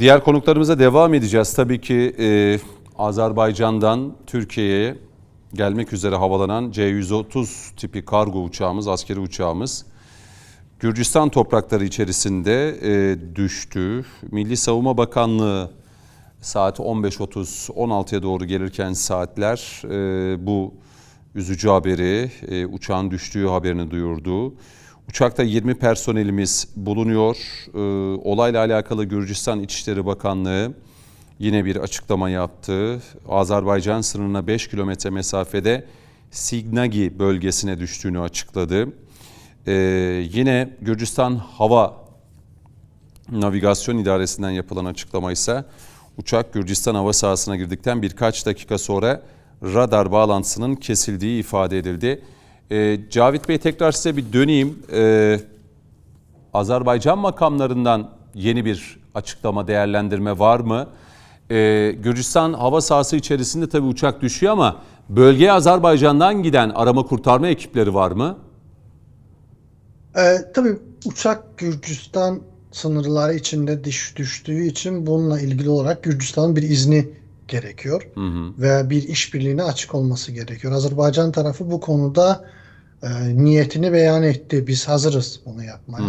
Diğer konuklarımıza devam edeceğiz. Tabii ki e, Azerbaycan'dan Türkiye'ye gelmek üzere havalanan C-130 tipi kargo uçağımız, askeri uçağımız Gürcistan toprakları içerisinde e, düştü. Milli Savunma Bakanlığı saat 15.30 16'ya doğru gelirken saatler e, bu üzücü haberi, e, uçağın düştüğü haberini duyurdu. Uçakta 20 personelimiz bulunuyor. E, olayla alakalı Gürcistan İçişleri Bakanlığı yine bir açıklama yaptı. Azerbaycan sınırına 5 kilometre mesafede Signagi bölgesine düştüğünü açıkladı. Ee, yine Gürcistan Hava Navigasyon İdaresi'nden yapılan açıklama ise uçak Gürcistan hava sahasına girdikten birkaç dakika sonra radar bağlantısının kesildiği ifade edildi. Ee, Cavit Bey tekrar size bir döneyim. Ee, Azerbaycan makamlarından yeni bir açıklama, değerlendirme var mı? Ee, Gürcistan hava sahası içerisinde tabii uçak düşüyor ama bölgeye Azerbaycan'dan giden arama kurtarma ekipleri var mı? Ee, tabii uçak Gürcistan sınırları içinde düş, düştüğü için bununla ilgili olarak Gürcistan'ın bir izni gerekiyor ve bir işbirliğine açık olması gerekiyor. Azerbaycan tarafı bu konuda e, niyetini beyan etti. Biz hazırız bunu yapmaya.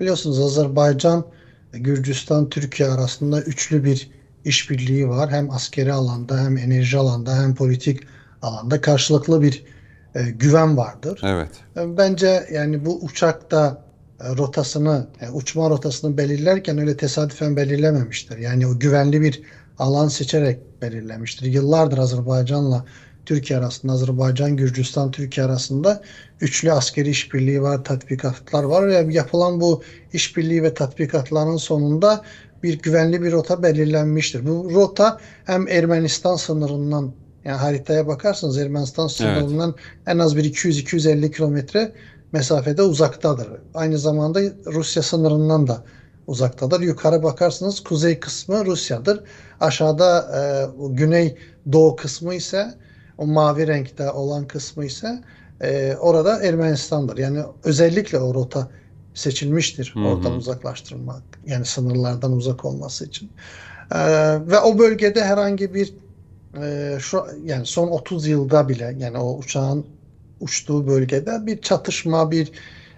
Biliyorsunuz Azerbaycan, Gürcistan, Türkiye arasında üçlü bir işbirliği var. Hem askeri alanda hem enerji alanda hem politik alanda karşılıklı bir e, güven vardır. Evet. Bence yani bu uçakta e, rotasını, yani uçma rotasını belirlerken öyle tesadüfen belirlememiştir. Yani o güvenli bir alan seçerek belirlemiştir. Yıllardır Azerbaycan'la Türkiye arasında, Azerbaycan, Gürcistan, Türkiye arasında üçlü askeri işbirliği var, tatbikatlar var ve yapılan bu işbirliği ve tatbikatların sonunda bir güvenli bir rota belirlenmiştir. Bu rota hem Ermenistan sınırından yani haritaya bakarsanız Ermenistan sınırından en az bir 200-250 kilometre mesafede uzaktadır. Aynı zamanda Rusya sınırından da uzaktadır. Yukarı bakarsanız kuzey kısmı Rusya'dır. Aşağıda e, güney doğu kısmı ise o mavi renkte olan kısmı ise e, orada Ermenistan'dır. Yani özellikle o rota seçilmiştir Hı hı. oradan uzaklaştırılmak. Yani sınırlardan uzak olması için. E, ve o bölgede herhangi bir e, şu yani son 30 yılda bile yani o uçağın uçtuğu bölgede bir çatışma, bir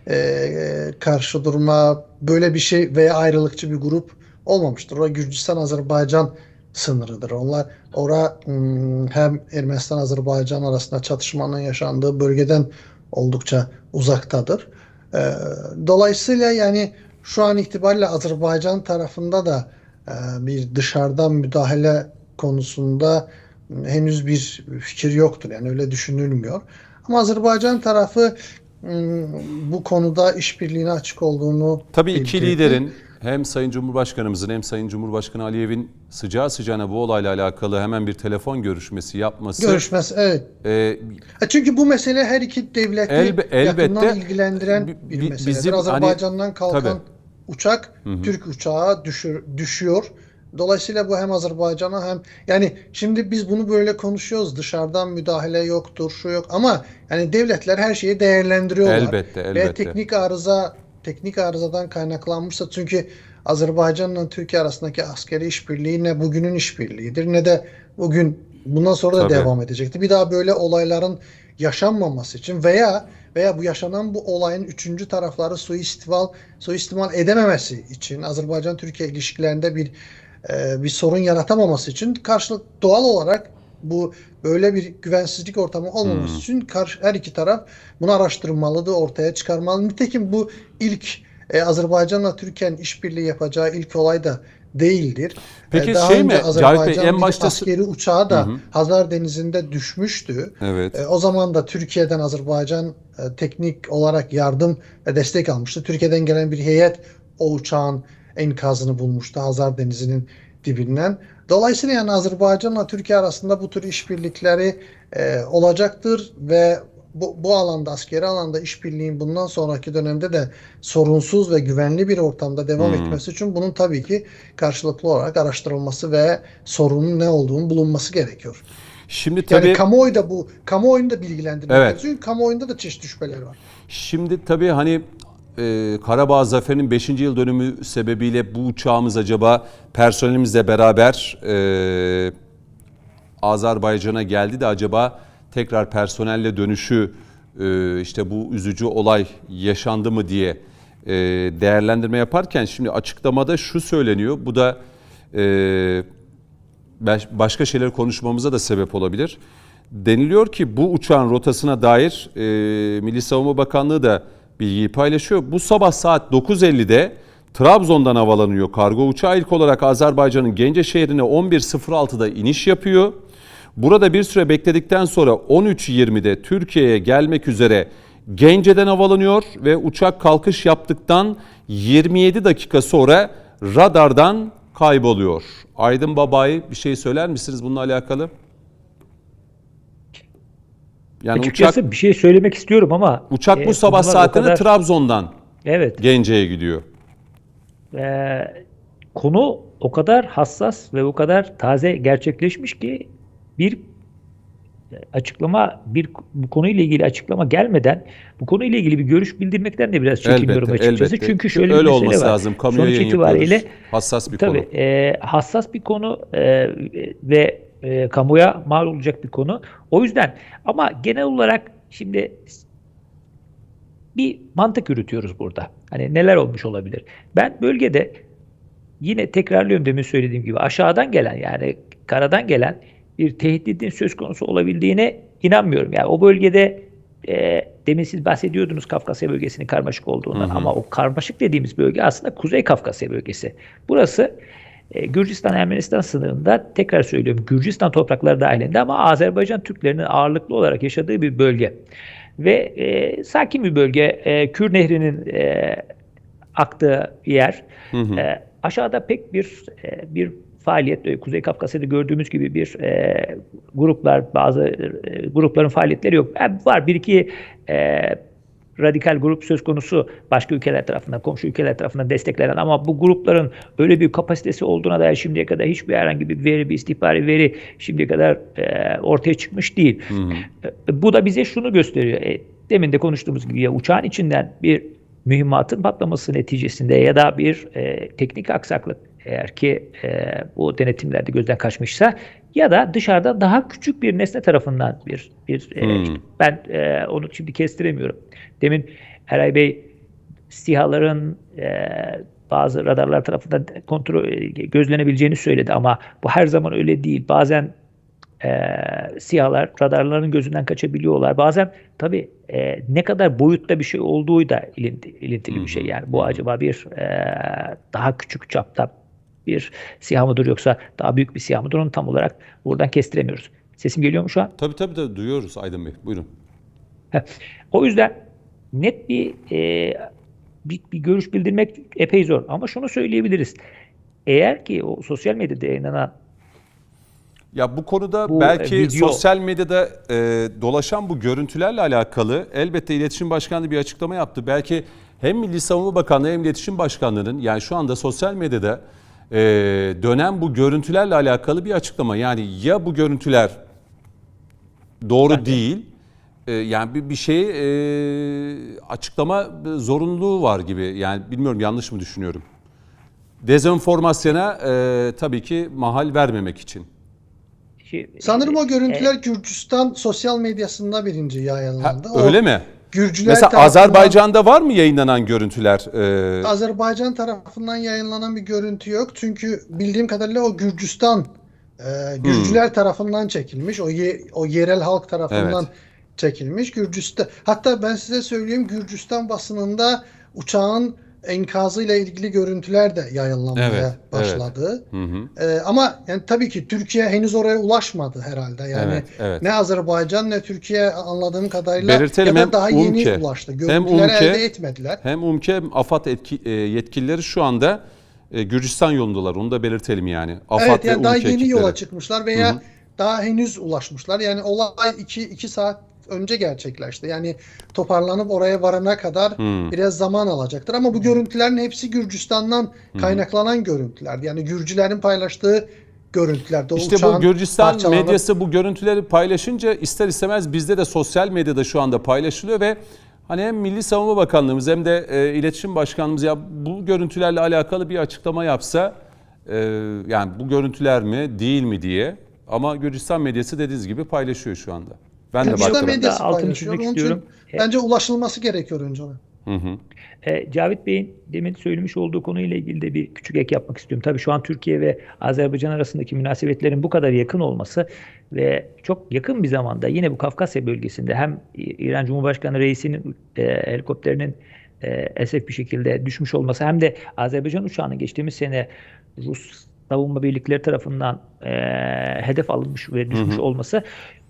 e, karşı durma böyle bir şey veya ayrılıkçı bir grup olmamıştır. O Gürcistan-Azerbaycan sınırıdır. Onlar ora hmm, hem Ermenistan-Azerbaycan arasında çatışmanın yaşandığı bölgeden oldukça uzaktadır. Dolayısıyla yani şu an itibariyle Azerbaycan tarafında da bir dışarıdan müdahale konusunda henüz bir fikir yoktur. Yani öyle düşünülmüyor. Ama Azerbaycan tarafı ım, bu konuda işbirliğine açık olduğunu Tabii iki bildirdi. liderin hem Sayın Cumhurbaşkanımızın hem Sayın Cumhurbaşkanı Aliyev'in sıcağı sıcağına bu olayla alakalı hemen bir telefon görüşmesi yapması görüşmesi evet. e, E Çünkü bu mesele her iki devleti Elbe- yakından elbette ilgilendiren bi- bir bi- meseledir. bizim hani- Azerbaycan'dan kalkan Tabii. uçak Türk uçağı düşür, düşüyor. Dolayısıyla bu hem Azerbaycan'a hem yani şimdi biz bunu böyle konuşuyoruz. Dışarıdan müdahale yoktur, şu yok ama yani devletler her şeyi değerlendiriyorlar. Elbette, Ve elbette. teknik arıza teknik arızadan kaynaklanmışsa çünkü Azerbaycan'la Türkiye arasındaki askeri işbirliği ne bugünün işbirliğidir ne de bugün bundan sonra da Tabii. devam edecekti. Bir daha böyle olayların yaşanmaması için veya veya bu yaşanan bu olayın üçüncü tarafları suistimal suistimal edememesi için Azerbaycan-Türkiye ilişkilerinde bir e, bir sorun yaratamaması için karşılık doğal olarak bu böyle bir güvensizlik ortamı olmaması Hmm. için karşı, her iki taraf bunu araştırmalıdır, ortaya çıkarmalı. Nitekim bu ilk e, Azerbaycan'la Türkiye'nin işbirliği yapacağı ilk olay da değildir. Peki E, daha şey önce mi, Cahit Bey, Azerbaycan en başta- askeri uçağı da Hı hı. Hazar Denizi'nde düşmüştü. evet. E, o zaman da Türkiye'den Azerbaycan e, teknik olarak yardım ve destek almıştı. Türkiye'den gelen bir heyet o uçağın enkazını bulmuştu Hazar Denizi'nin dibinden. Dolayısıyla yani Azerbaycan'la Türkiye arasında bu tür işbirlikleri e, olacaktır ve bu, bu alanda askeri alanda işbirliğin bundan sonraki dönemde de sorunsuz ve güvenli bir ortamda devam Hmm. etmesi için bunun tabii ki karşılıklı olarak araştırılması ve sorunun ne olduğunu bulunması gerekiyor. Şimdi Yani tabii kamuoyu da bu kamuoyunu da bilgilendirmek Evet. gerekiyor. Çünkü kamuoyunda da çeşitli şüpheler var. Şimdi tabii hani e, Karabağ Zaferi'nin 5. yıl dönümü sebebiyle bu uçağımız acaba personelimizle beraber e, Azerbaycan'a geldi de acaba tekrar personelle dönüşü e, işte bu üzücü olay yaşandı mı diye e, değerlendirme yaparken şimdi açıklamada şu söyleniyor. Bu da e, baş- başka şeyler konuşmamıza da sebep olabilir. Deniliyor ki bu uçağın rotasına dair e, Milli Savunma Bakanlığı da bilgiyi paylaşıyor. Bu sabah saat 9.50'de Trabzon'dan havalanıyor kargo uçağı. İlk olarak Azerbaycan'ın Gence şehrine 11.06'da iniş yapıyor. Burada bir süre bekledikten sonra 13.20'de Türkiye'ye gelmek üzere Gence'den havalanıyor ve uçak kalkış yaptıktan 27 dakika sonra radardan kayboluyor. Aydın Babay bir şey söyler misiniz bununla alakalı? Yani Açıkçası uçak bir şey söylemek istiyorum ama uçak e, bu sabah saatinde kadar- Trabzon'dan Evet. Gence'ye gidiyor. e, konu o kadar hassas ve o kadar taze gerçekleşmiş ki bir açıklama bir bu konuyla ilgili açıklama gelmeden bu konuyla ilgili bir görüş bildirmekten de biraz çekiniyorum Elbette, açıkçası. elbette. Çünkü şöyle Öyle bir mesele olması var. lazım. Kamuya Sonuç itibariyle yapıyoruz. Hassas bir Tabii konu. e, hassas bir konu e, ve e, kamuya mal olacak bir konu. O yüzden ama genel olarak şimdi bir mantık yürütüyoruz burada. Hani neler olmuş olabilir? Ben bölgede yine tekrarlıyorum demin söylediğim gibi aşağıdan gelen yani karadan gelen bir tehditin söz konusu olabildiğine inanmıyorum. Yani o bölgede e, demin siz bahsediyordunuz Kafkasya bölgesinin karmaşık olduğundan ama o karmaşık dediğimiz bölge aslında Kuzey Kafkasya bölgesi. Burası Gürcistan-Ermenistan sınırında tekrar söylüyorum Gürcistan toprakları dahilinde ama Azerbaycan Türklerinin ağırlıklı olarak yaşadığı bir bölge. Ve e, sakin bir bölge. E, Kür Nehri'nin e, aktığı yer. E, aşağıda pek bir e, bir faaliyet e, Kuzey Kafkasya'da gördüğümüz gibi bir e, gruplar bazı e, grupların faaliyetleri yok. E, var bir iki e, radikal grup söz konusu başka ülkeler tarafından, komşu ülkeler tarafından desteklenen ama bu grupların öyle bir kapasitesi olduğuna dair şimdiye kadar hiçbir herhangi bir veri, bir istihbari veri şimdiye kadar e, ortaya çıkmış değil. E, bu da bize şunu gösteriyor. E, demin de konuştuğumuz gibi ya uçağın içinden bir mühimmatın patlaması neticesinde ya da bir e, teknik aksaklık eğer ki e, bu denetimlerde gözden kaçmışsa ya da dışarıda daha küçük bir nesne tarafından bir bir e, Hmm. ben e, onu şimdi kestiremiyorum. Demin Eray Bey SİHA'ların e, bazı radarlar tarafından kontrol e, gözlenebileceğini söyledi ama bu her zaman öyle değil. Bazen e, SİHA'lar radarların gözünden kaçabiliyorlar. Bazen tabii e, ne kadar boyutta bir şey olduğu da ilinti, ilintili bir şey. Yani bu acaba bir e, daha küçük çapta bir SİHA mıdır yoksa daha büyük bir SİHA mıdır onu tam olarak buradan kestiremiyoruz. Sesim geliyor mu şu an? Tabii tabii tabii duyuyoruz Aydın Bey. Buyurun. O yüzden net bir, e, bir bir görüş bildirmek epey zor. Ama şunu söyleyebiliriz. Eğer ki o sosyal medyada yayınlanan Ya bu konuda Bu, belki e, video- sosyal medyada e, dolaşan bu görüntülerle alakalı elbette İletişim Başkanlığı bir açıklama yaptı. Belki hem Milli Savunma Bakanlığı hem İletişim Başkanlığı'nın yani şu anda sosyal medyada e, dönen bu görüntülerle alakalı bir açıklama. Yani ya bu görüntüler doğru değil e, yani bir, bir şey e, açıklama zorunluluğu var gibi. Yani bilmiyorum yanlış mı düşünüyorum. Dezenformasyona e, tabii ki mahal vermemek için. Sanırım o görüntüler e, Gürcistan sosyal medyasında birinci Ha, yayınlandı. O öyle mi? Gürcüler Mesela tarafından- Azerbaycan'da var mı yayınlanan görüntüler? Ee, Azerbaycan tarafından yayınlanan bir görüntü yok. Çünkü bildiğim kadarıyla o Gürcistan e, Gürcüler tarafından çekilmiş. O ye- o yerel halk tarafından çekilmiş. Gürcistan hatta ben size söyleyeyim Gürcistan basınında uçağın enkazıyla ilgili görüntüler de yayınlanmaya Evet, başladı. hı hı. E, ama yani tabii ki Türkiye henüz oraya ulaşmadı herhalde. Yani Evet, evet. ne Azerbaycan ne Türkiye anladığım kadarıyla Belirtelim, ya hem da daha yeni UMKE, ulaştı. hem Görüntüleri UMKE, elde etmediler. Hem UMKE hem AFAD etki, e, yetkilileri şu anda e, Gürcistan yolundalar. Onu da belirtelim yani. AFAD Evet ve yani daha yeni yola ekipleri. çıkmışlar veya daha henüz ulaşmışlar. Yani olay 2 2 saat önce gerçekleşti. Yani toparlanıp oraya varana kadar Hmm. biraz zaman alacaktır. Ama bu görüntülerin hepsi Gürcistan'dan kaynaklanan görüntüler. Yani Gürcülerin paylaştığı görüntülerde. İşte bu Gürcistan parçalanıp- medyası bu görüntüleri paylaşınca ister istemez bizde de sosyal medyada şu anda paylaşılıyor ve Hani hem Milli Savunma Bakanlığımız hem de e, İletişim Başkanlığımız ya bu görüntülerle alakalı bir açıklama yapsa e, yani bu görüntüler mi değil mi diye ama Gürcistan medyası dediğiniz gibi paylaşıyor şu anda. Ben de baktım. medyası Altını çizmek Onun için istiyorum. Bence ulaşılması gerekiyor önce ona. Hı hı. E, Cavit Bey'in demin söylemiş olduğu konuyla ilgili de bir küçük ek yapmak istiyorum. Tabii şu an Türkiye ve Azerbaycan arasındaki münasebetlerin bu kadar yakın olması ve çok yakın bir zamanda yine bu Kafkasya bölgesinde hem İran Cumhurbaşkanı Reis'in e, helikopterinin e, esef bir şekilde düşmüş olması hem de Azerbaycan uçağının geçtiğimiz sene Rus savunma birlikleri tarafından e, hedef alınmış ve düşmüş olması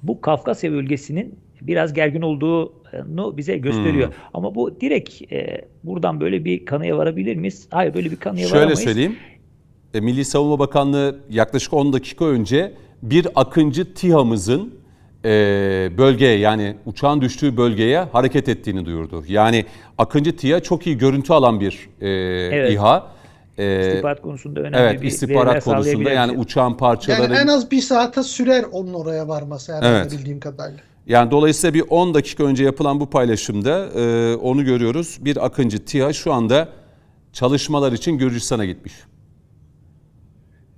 bu Kafkasya bölgesinin biraz gergin olduğunu bize gösteriyor. Hmm. Ama bu direkt e, buradan böyle bir kanıya varabilir miyiz? Hayır böyle bir kanıya Şöyle varamayız. söyleyeyim. E, Milli Savunma Bakanlığı yaklaşık 10 dakika önce bir Akıncı TİHA'mızın e, bölgeye yani uçağın düştüğü bölgeye hareket ettiğini duyurdu. Yani Akıncı TİHA çok iyi görüntü alan bir e, İHA. E, İstihbarat konusunda önemli evet bir istihbarat konusunda yani uçağın parçaları Yani en az bir saate sürer onun oraya varması herhalde Evet. bildiğim kadarıyla. Yani dolayısıyla bir 10 dakika önce yapılan bu paylaşımda e, onu görüyoruz. Bir Akıncı TİHA şu anda çalışmalar için Gürcistan'a gitmiş.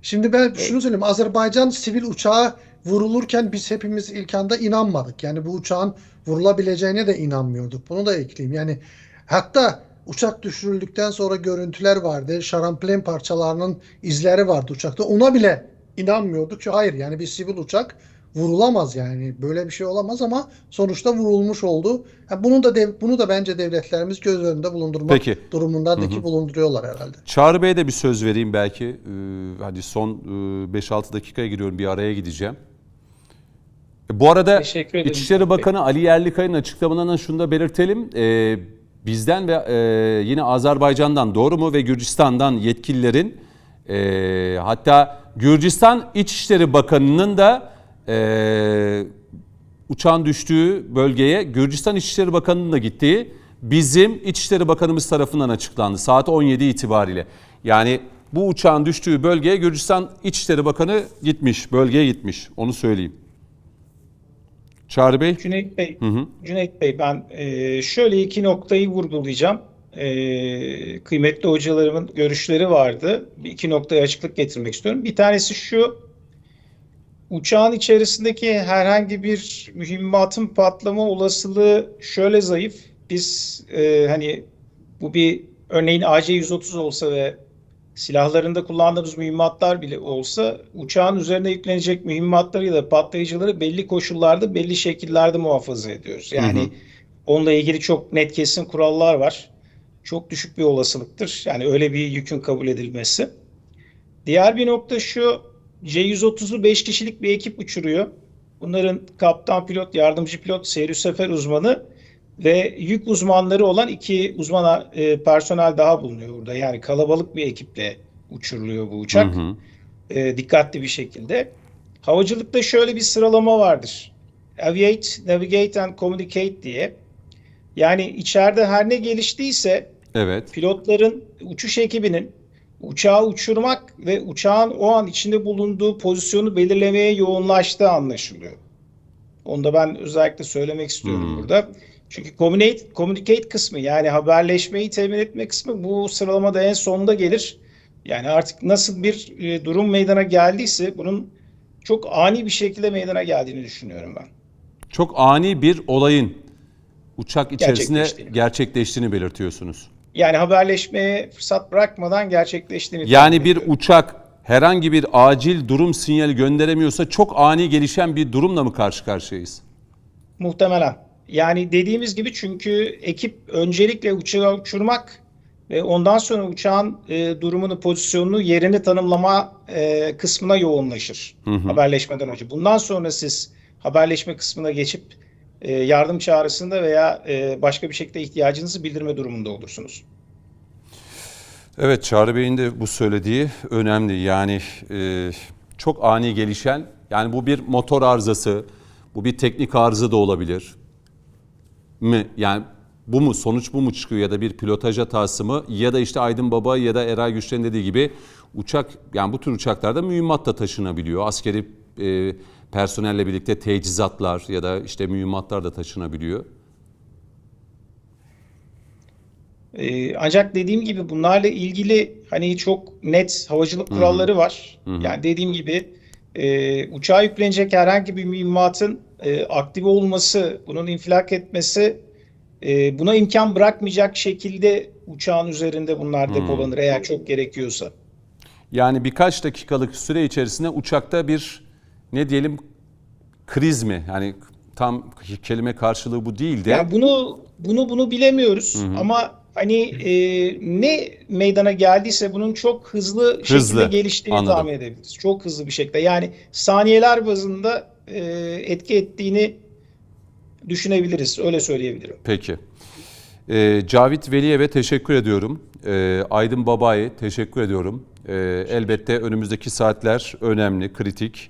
Şimdi ben şunu söyleyeyim. Azerbaycan sivil uçağa vurulurken biz hepimiz ilk anda inanmadık. Yani bu uçağın vurulabileceğine de inanmıyorduk. Bunu da ekleyeyim. Yani hatta uçak düşürüldükten sonra görüntüler vardı. Şaramplen parçalarının izleri vardı uçakta. Ona bile inanmıyorduk ki hayır yani bir sivil uçak vurulamaz yani. Böyle bir şey olamaz ama sonuçta vurulmuş oldu. Ha, bunu da dev- bunu da bence devletlerimiz göz önünde bulundurmak Peki. durumunda ki bulunduruyorlar herhalde. Çağrı Bey'e de bir söz vereyim belki. Ee, hadi son e, 5-6 dakikaya giriyorum bir araya gideceğim. E, Bu arada. İçişleri Bakanı Ali Yerlikaya'nın açıklamalarından şunu da belirtelim. Ee, bizden ve e, yine Azerbaycan'dan doğru mu ve Gürcistan'dan yetkililerin e, hatta Gürcistan İçişleri Bakanı'nın da e, uçağın düştüğü bölgeye Gürcistan İçişleri Bakanı'nın da gittiği bizim İçişleri Bakanımız tarafından açıklandı saat 17 itibariyle. Yani bu uçağın düştüğü bölgeye Gürcistan İçişleri Bakanı gitmiş, bölgeye gitmiş. Onu söyleyeyim. Çağrı Bey. Cüneyt Bey, Cüneyt Bey ben e, şöyle iki noktayı vurgulayacağım. E, kıymetli hocalarımın görüşleri vardı. Bir iki noktaya açıklık getirmek istiyorum. Bir tanesi şu. Uçağın içerisindeki herhangi bir mühimmatın patlama olasılığı şöyle zayıf. Biz e, hani bu bir örneğin AC-130 olsa ve silahlarında kullandığımız mühimmatlar bile olsa uçağın üzerine yüklenecek mühimmatları ya da patlayıcıları belli koşullarda belli şekillerde muhafaza ediyoruz. Yani Hı hı. onunla ilgili çok net kesin kurallar var. Çok düşük bir olasılıktır. Yani öyle bir yükün kabul edilmesi. Diğer bir nokta şu. C-130'u 5 kişilik bir ekip uçuruyor. Bunların kaptan pilot, yardımcı pilot, seyir sefer uzmanı ve yük uzmanları olan iki uzman e, personel daha bulunuyor burada. Yani kalabalık bir ekiple uçuruluyor bu uçak. Hı hı. E, dikkatli bir şekilde. Havacılıkta şöyle bir sıralama vardır. Aviate, Navigate and Communicate diye. Yani içeride her ne geliştiyse Evet. pilotların, uçuş ekibinin uçağı uçurmak ve uçağın o an içinde bulunduğu pozisyonu belirlemeye yoğunlaştığı anlaşılıyor. Onu da ben özellikle söylemek istiyorum Hmm. burada. Çünkü communicate, communicate kısmı yani haberleşmeyi temin etme kısmı bu sıralamada en sonunda gelir. Yani artık nasıl bir e, durum meydana geldiyse bunun çok ani bir şekilde meydana geldiğini düşünüyorum ben. Çok ani bir olayın uçak içerisinde Gerçekleştiğini. gerçekleştiğini belirtiyorsunuz. Yani haberleşmeye fırsat bırakmadan gerçekleştiğini Yani bir uçak herhangi bir acil durum sinyali gönderemiyorsa çok ani gelişen bir durumla mı karşı karşıyayız? Muhtemelen. Yani dediğimiz gibi çünkü ekip öncelikle uçağı uçurmak ve ondan sonra uçağın e, durumunu, pozisyonunu, yerini tanımlama e, kısmına yoğunlaşır haberleşmeden önce. Bundan sonra siz haberleşme kısmına geçip e, yardım çağrısında veya e, başka bir şekilde ihtiyacınızı bildirme durumunda olursunuz. Evet Çağrı Bey'in de bu söylediği önemli. Yani e, çok ani gelişen yani bu bir motor arızası, bu bir teknik arıza da olabilir mi? Yani bu mu sonuç bu mu çıkıyor ya da bir pilotaj hatası mı ya da işte Aydın Baba ya da Eray Güçler'in dediği gibi uçak yani bu tür uçaklarda mühimmat da taşınabiliyor. Askeri e, personelle birlikte teçhizatlar ya da işte mühimmatlar da taşınabiliyor. Ee, ancak dediğim gibi bunlarla ilgili hani çok net havacılık kuralları var. Yani dediğim gibi e, uçağa yüklenecek herhangi bir mühimmatın e, aktive olması, bunun infilak etmesi e, buna imkan bırakmayacak şekilde uçağın üzerinde bunlar depolanır eğer çok gerekiyorsa. Yani birkaç dakikalık süre içerisinde uçakta bir ne diyelim kriz mi? Yani tam kelime karşılığı bu değil de Yani bunu bunu bunu bilemiyoruz ama hani e, ne meydana geldiyse bunun çok hızlı, Hızlı, şekilde geliştiğini anladım. tahmin edebiliriz. Çok hızlı bir şekilde. Yani saniyeler bazında e, etki ettiğini düşünebiliriz. Öyle söyleyebilirim. Peki. Ee, Cavit Veliyev'e teşekkür ediyorum. Ee, Aydın Baba'ya teşekkür ediyorum. Ee, elbette önümüzdeki saatler önemli, kritik.